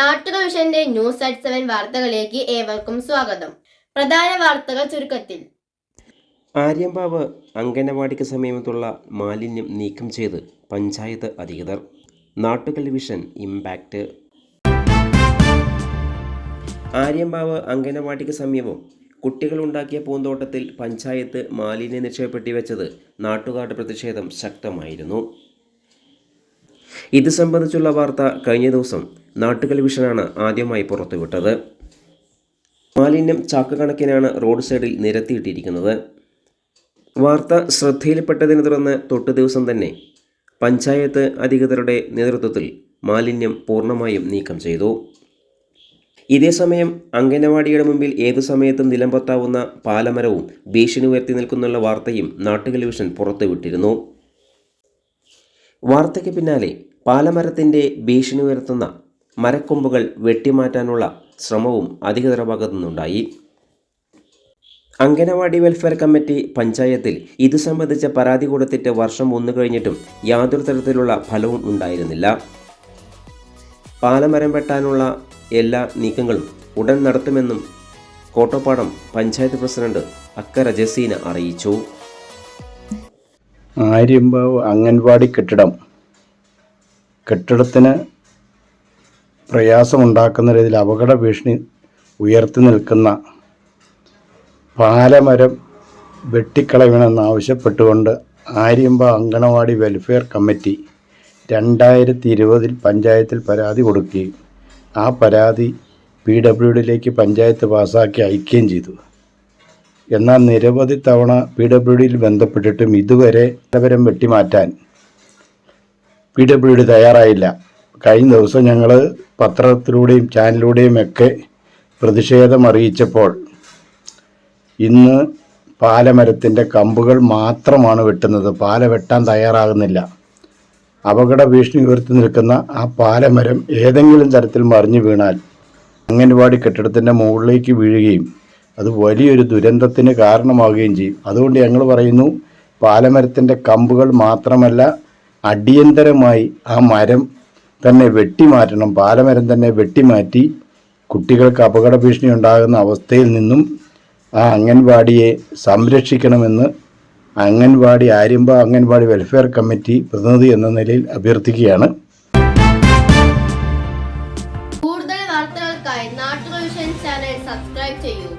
നാട്ടുക വിഷന്റെ news at seven വാർത്തകളിലേക്ക് ഏവർക്കും സ്വാഗതം. പ്രധാന വാർത്തകൾ ചുരുക്കത്തിൽ. ആര്യമ്പാവ് അംഗനവാടിക്ക് സമീപത്തുള്ള മാലിന്യം നീക്കം ചെയ്ത് പഞ്ചായത്ത് അധികൃതർ. നാട്ടുകൽ വിഷൻ ഇമ്പാക്റ്റ് ആര്യമ്പാവ് അംഗനവാടിക്ക് സമീപം കുട്ടികളുണ്ടാക്കിയ പൂന്തോട്ടത്തിൽ പഞ്ചായത്ത് മാലിന്യം നിക്ഷേപപ്പെട്ടി വെച്ചത് നാട്ടുകാരുടെ പ്രതിഷേധം ശക്തമായിരുന്നു. ഇത് സംബന്ധിച്ചുള്ള വാർത്ത കഴിഞ്ഞ ദിവസം നാട്ടുകൽ വിഷനാണ് ആദ്യമായി പുറത്തുവിട്ടത്. മാലിന്യം ചാക്കുകണക്കിനാണ് റോഡ് സൈഡിൽ നിരത്തിയിട്ടിരിക്കുന്നത്. വാർത്ത ശ്രദ്ധയിൽപ്പെട്ടതിനെ തുടർന്ന് തൊട്ടു ദിവസം തന്നെ പഞ്ചായത്ത് അധികൃതരുടെ നേതൃത്വത്തിൽ മാലിന്യം പൂർണമായും നീക്കം ചെയ്തു. ഇതേസമയം അംഗനവാടിയുടെ മുമ്പിൽ ഏതു സമയത്തും നിലംപത്താവുന്ന പാലമരവും ഭീഷണി ഉയർത്തി നിൽക്കുന്നുള്ള വാർത്തയും നാട്ടുടെലിവിഷൻ പുറത്തുവിട്ടിരുന്നു. വാർത്തയ്ക്ക് പിന്നാലെ പാലമരത്തിന്റെ ഭീഷണി ഉയർത്തുന്ന മരക്കൊമ്പുകൾ വെട്ടിമാറ്റാനുള്ള ശ്രമവും അധികൃതരുടെ ഭാഗത്തു നിന്നുണ്ടായി. അംഗനവാടി വെൽഫെയർ കമ്മിറ്റി പഞ്ചായത്തിൽ ഇത് സംബന്ധിച്ച പരാതി കൊടുത്തിട്ട് വർഷം ഒന്ന് കഴിഞ്ഞിട്ടും യാതൊരു തരത്തിലുള്ള ഫലവും ഉണ്ടായിരുന്നില്ല. പാലമരം വെട്ടാനുള്ള എല്ലാ നീക്കങ്ങളും ഉടൻ നടത്തുമെന്നും കോട്ടപ്പാടം പഞ്ചായത്ത് പ്രസിഡന്റ് അക്കര ജസീന അറിയിച്ചു. ആര്യമ്പാവ് അംഗൻവാടി കെട്ടിടം. കെട്ടിടത്തിന് പ്രയാസമുണ്ടാക്കുന്ന രീതിയിൽ അപകട ഭീഷണി ഉയർത്തി നിൽക്കുന്ന പാലമരം വെട്ടിക്കളയണമെന്നാവശ്യപ്പെട്ടുകൊണ്ട് ആര്യമ്പ അങ്കണവാടി വെൽഫെയർ കമ്മിറ്റി രണ്ടായിരത്തി ഇരുപതിൽ പഞ്ചായത്തിൽ പരാതി കൊടുക്കുകയും ആ പരാതി പി ഡബ്ല്യു ഡിയിലേക്ക് പഞ്ചായത്ത് പാസ്സാക്കി അയക്കുകയും ചെയ്തു. എന്നാൽ നിരവധി തവണ പി ഡബ്ല്യു ഡിയിൽ ബന്ധപ്പെട്ടിട്ടും ഇതുവരെ നിലവരം വെട്ടിമാറ്റാൻ പി ഡബ്ല്യു ഡി തയ്യാറായില്ല. കഴിഞ്ഞ ദിവസം ഞങ്ങൾ പത്രത്തിലൂടെയും ചാനലിലൂടെയും ഒക്കെ പ്രതിഷേധം അറിയിച്ചപ്പോൾ ഇന്ന് പാലമരത്തിന്റെ കമ്പുകൾ മാത്രമാണ് വെട്ടുന്നത്. പാല വെട്ടാൻ തയ്യാറാകുന്നില്ല. അപകട ഭീഷണി ഉയർത്തി നിൽക്കുന്ന ആ പാലമരം ഏതെങ്കിലും തരത്തിൽ മറിഞ്ഞു വീണാൽ അംഗൻവാടി കെട്ടിടത്തിന്റെ മുകളിലേക്ക് വീഴുകയും അത് വലിയൊരു ദുരന്തത്തിന് കാരണമാവുകയും ചെയ്യും. അതുകൊണ്ട് ഞങ്ങൾ പറയുന്നു പാലമരത്തിന്റെ കമ്പുകൾ മാത്രമല്ല അടിയന്തരമായി ആ മരം തന്നെ വെട്ടിമാറ്റണം പാലമരം തന്നെ വെട്ടിമാറ്റി കുട്ടികൾക്ക് അപകട ഭീഷണി ഉണ്ടാകുന്ന അവസ്ഥയിൽ നിന്നും ആ അംഗൻവാടിയെ സംരക്ഷിക്കണമെന്ന് അംഗൻവാടി ആര്യമ്പ അംഗൻവാടി വെൽഫെയർ കമ്മിറ്റി പ്രതിനിധി എന്ന നിലയിൽ അഭ്യർത്ഥിക്കുകയാണ്. കൂടുതൽ വാർത്തകൾക്കായി നാട്ടുകൾ ചാനൽ സബ്സ്ക്രൈബ് ചെയ്യൂ.